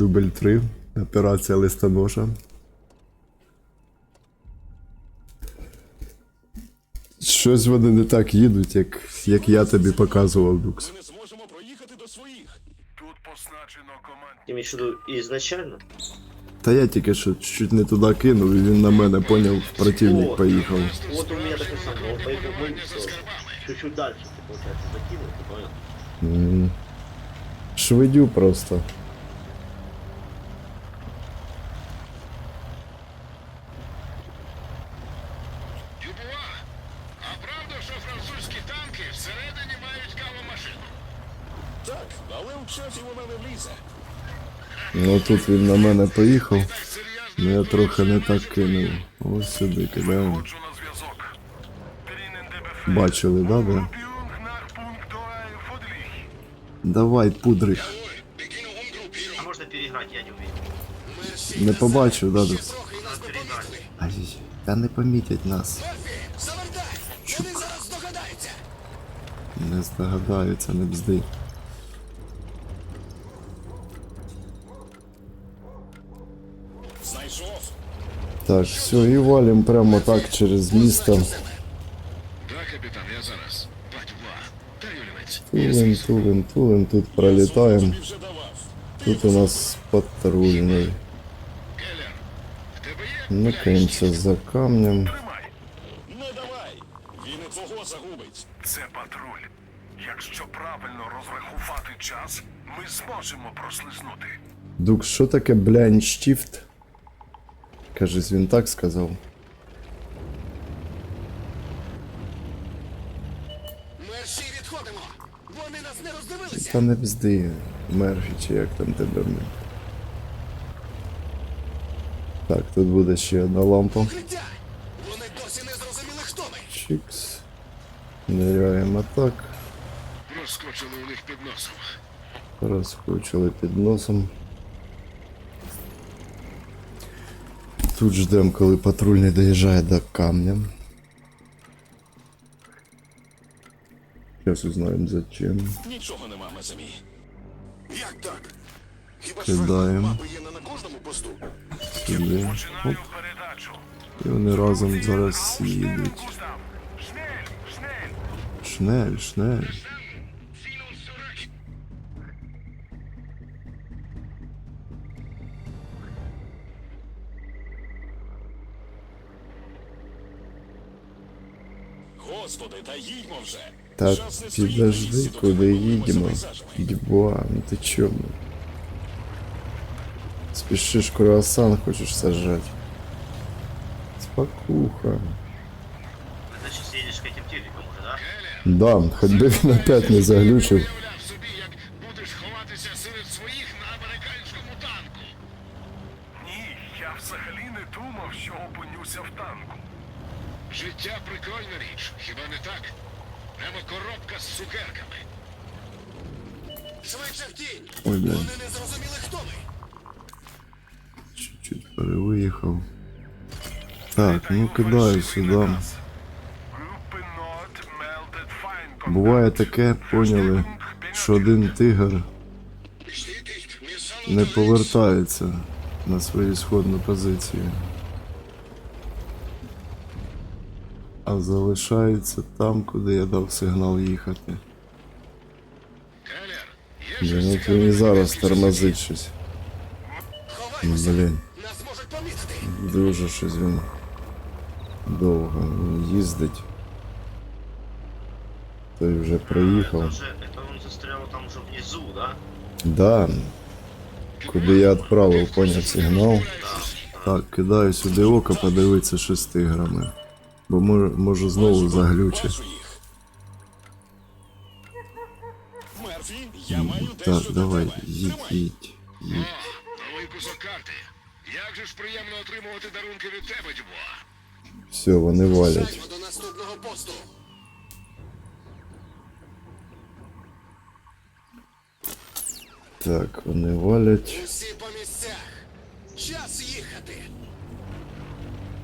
Дубль 3. Операція листоноша. Щось вони не так їдуть, як, як я тобі показував, Дукс. Ми не зможемо проїхати до своїх. Тут позначено команд. Ты имеешь в виду изначально? Та я тільки що чуть не туди кинув, і він на мене поняв, противник О. поїхав. Вот у меня такой самый, он поехал мы чуть-чуть дальше, ты, получается, закинул, ты понял? М. Швидю просто. Ну тут він на мене поїхав. Ну я трохи не так кинув. Ось сюди кидаємо. Бачили, да, да? Punt naar punt 2 voordelig. Давай, пудри. А можно переиграть, я не умею. Не побачив, да, переиграть. Ай, та не помітять нас. Здогадаються. Не здогадаються, не бзди. Знайшов. Так, все, і валим прямо так через місто. Так, капітан, я зараз. Тулим, тулим, тулим, тут пролітаємо. Тут у нас патрульний. Никаємося за камнем. Не давай. Він твого загубить. Це патруль. Якщо правильно розрахувати час, ми зможемо прослизнути. Дук, що таке блянь штіфт? Кажись, він так сказав. Мерші відходимо. Вони нас не роздивилися. Та не бзди, Мерфі, чи як там тебе. Так, тут буде ще одна лампа. Вони досі не зрозуміли, хто ми. Чікс. Ниряємо так. Розскочили у них під носом. Розкручили під носом. Тут ждемо, коли патрульний доїжджає до камня. Зараз узнаємо зачем. Нічого нема на землі. Як так? Хіба Кидаємо. мапи є не на кожному посту? Сюди. Оп. І вони разом зараз їдуть. Шнель, шнель. Господи, та їдьмо вже. Та підожди, куди їдемо. Дібуа, ну ти чому? Спішиш круасан хочеш сажать. Спокуха. Значит, едешь к этим телекам уже, да? Да, хоч би він опять не заглючив. Уявляв собі, як будеш ховатися серед своїх на американському танку. Ні, я взагалі не думав, що опинюся в танку. Життя прикольна річ, хіба не так? Прямо коробка з цукерками. Швидше в тінь! Ой, блядь. Вони не зрозуміли, хто ми. Чуть-чуть перевиїхав. Так, ну кидаю сюди. Буває таке, поняли, що один тигр не повертається на свою сходну позицію. А залишається там, куди я дав сигнал їхати. Є Блін, от він і зараз тормозить щось. Блін, дуже щось він довго їздить. Той вже Это проїхав. это он застрял там уже внизу, да? Да. Куди я відправив, поняв сигнал. Так, кидаю сюди око, подивитися, що з тиграми. Бо може, може знову їх. Мерфі, я маю Так, дещо давай, їдь, їдь, їдь. Новий кусок карти. Як же ж приємно отримувати дарунки від тебе, Дюбуа. Все, вони валять. До наступного посту. Так, вони валять. Усі по місцях. Час їхати.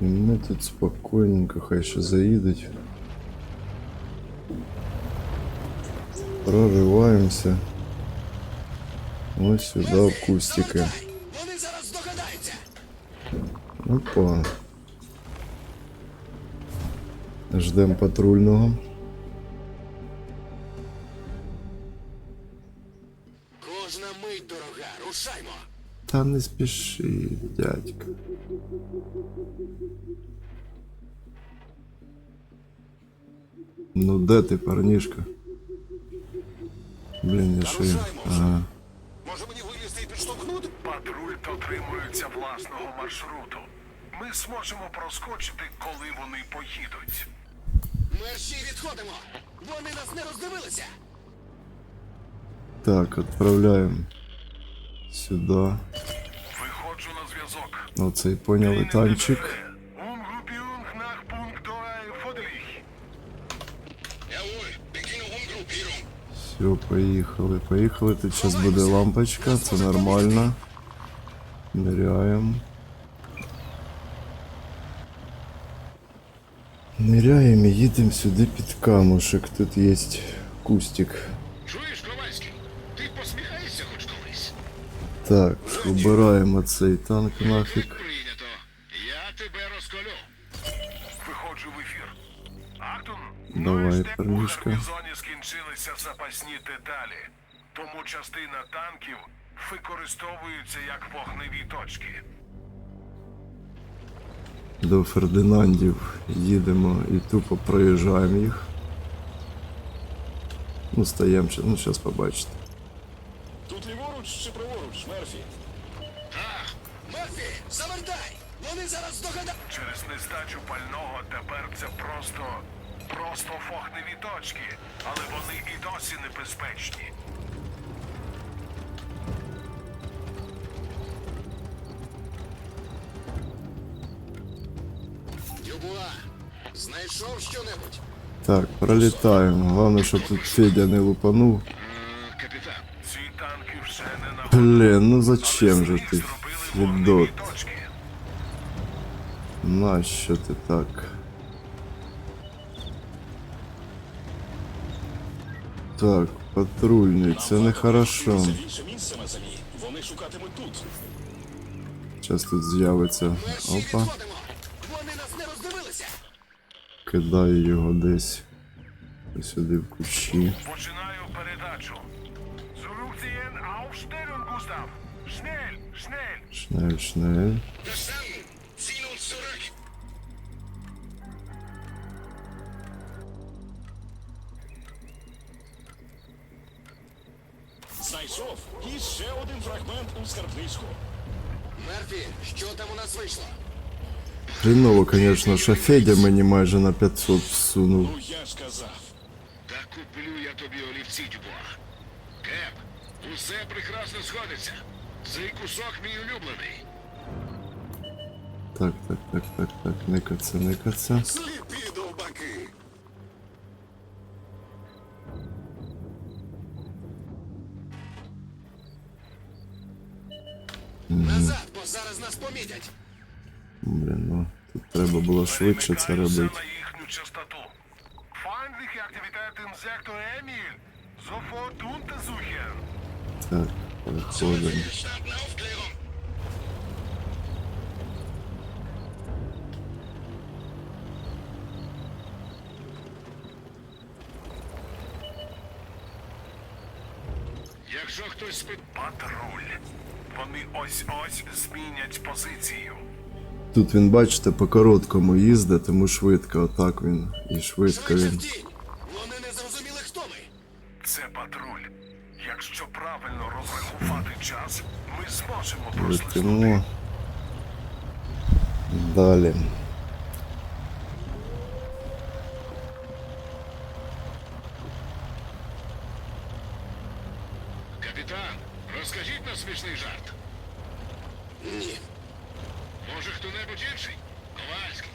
І ми тут спокійненько, хай ще заїдуть. Прориваємося. Ось сюди в кустики. Вони зараз здогадаються. Опа. Ждем патрульного. Кожна мить дорога, рушаймо. Та не спіши, дядька. Ну де ти, парнішка? Блін, я ще. Ага. Може мені вилізти і підштовхнути? Патруль дотримується власного маршруту. Ми зможемо проскочити, коли вони поїдуть. Мерші відходимо. Вони нас не роздивилися. Так, відправляємо сюди. Виходжу на зв'язок. Оцей поняли танчик. Все, поїхали, поїхали. Тут зараз буде лампочка, це нормально. Ниряємо. Ниряємо і їдемо сюди під камушек. Тут є кустик. Чуєш, Ковальський? Ти посміхаєшся хоч колись? Так, убираємо цей танк нафіг. Прийнято. Я тебе розколю. Виходжу в ефір. Давай, і ж парнішка. у гарнізоні скінчилися запасні деталі. Тому частина танків використовується як вогневі точки. До Фердинандів їдемо і тупо проїжджаємо їх. Ну, стаємо, ну, зараз побачите. Тут ліворуч чи праворуч, Мерфі? Мерфі, завертай! Вони зараз здогадаються. Через нестачу пального тепер це просто. Просто вогневі точки, але вони і досі небезпечні. Дюбуа, знайшов щонебудь? Так, пролітаємо. Головне, щоб тут Федя не лупанув. Е, Капітан, Ці танки вже не на Блін, ну зачем же ти, Федот? Нащо ти так? Так, патрульний, це не хорошо. Вони шукатимуть тут. Зараз тут з'явиться. Опа. Вони нас не роздивилися. кидаю його десь. Сюди в кущі. Починаю передачу. Schnell, schnell. Шнель, шнель. Знайшов. І ще один фрагмент у скарбничку. Мерфі, що там у нас вийшло? Хреново, конечно, що Федя мені майже на 500 всунув. Ну я ж казав. Та куплю я тобі олівці, Дюбуа. Кеп, усе прекрасно сходиться. Цей кусок мій улюблений. Так, так, так, так, так, никаться, никаться. Сліпі зараз нас помітять. Блін, ну тут треба було швидше це робити. їхню частоту. Так, переходимо. Тут він, бачите, по короткому їздить, тому швидко, отак він. І швидко Швидше в він. Вони не зрозуміли, хто ми. Це патруль. Якщо правильно розрахувати час, ми зможемо прослідити. Летимо. Далі. Капітан, розкажіть нам смішний жарт. Ні. Може хто-небудь інший? Ковальський.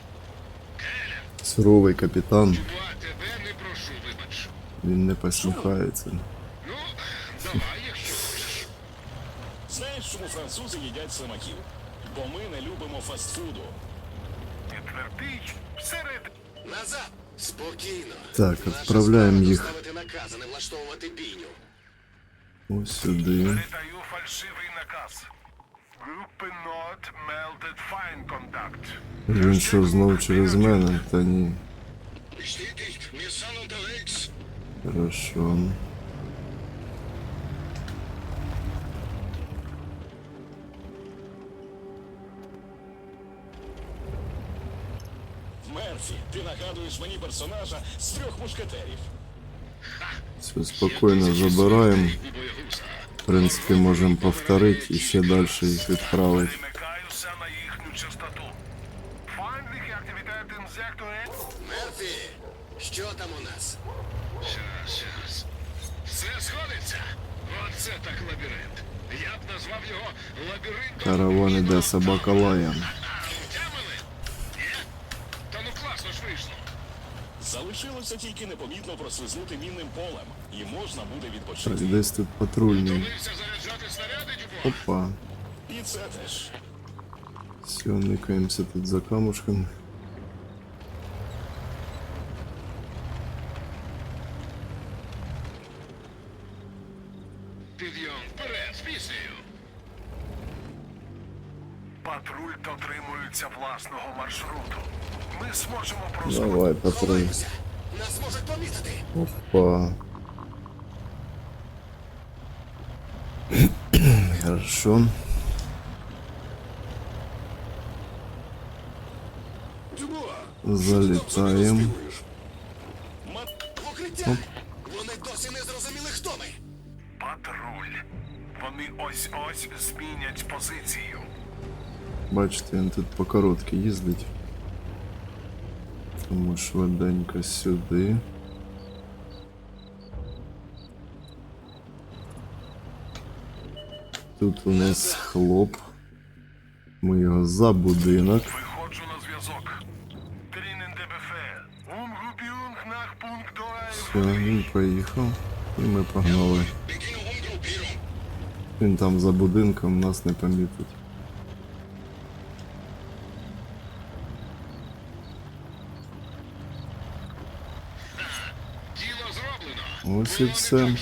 Келлер. Суровий капітан, Дюбуа, тебе не прошу, вибач. він не посміхається. Ну, давай, якщо хочеш. Знаєш, чому французи їдять слимаків? Бо ми не любимо фастфуду. Твердий всеред. Назад. Спокійно. Так, Наша відправляємо справа їх. доставити наказ, а не влаштовувати бійню. Ось сюди. Передаю фальшивий наказ. Він що знов через мене? Та ні. Хорошо. Мерфі, ти нагадуєш мені персонажа з трьох мушкетерів. Все спокійно забираємо. В принципі, можемо повторити і ще далі їх відправити. На їхню частоту. Мерфі, що там у нас? Щас, щас. Все сходиться. Оце так лабіринт. Я б назвав його лабіринтом. Караван іде собака лає. Непомітно прослизнути мінним полем, і можна буде відпочити. десь тут патрульний. Опа. І це теж. Все, никаємося тут за камушками. Підйом вперед, з піснею. Патруль дотримується власного маршруту. Ми зможемо. Давай, патруль. Опа. Хорошо. Залітаємо. укриття. Вони досі не зрозуміли, хто ми. Патруль. Вони ось-ось змінять позицію. Бачите, він тут по короткій їздить. Тому швиденько сюди. Тут у нас хлоп. Ми його за будинок. Виходжу на зв'язок. Все, він поїхав. І ми погнали. Він там за будинком нас не помітить. Ось і все.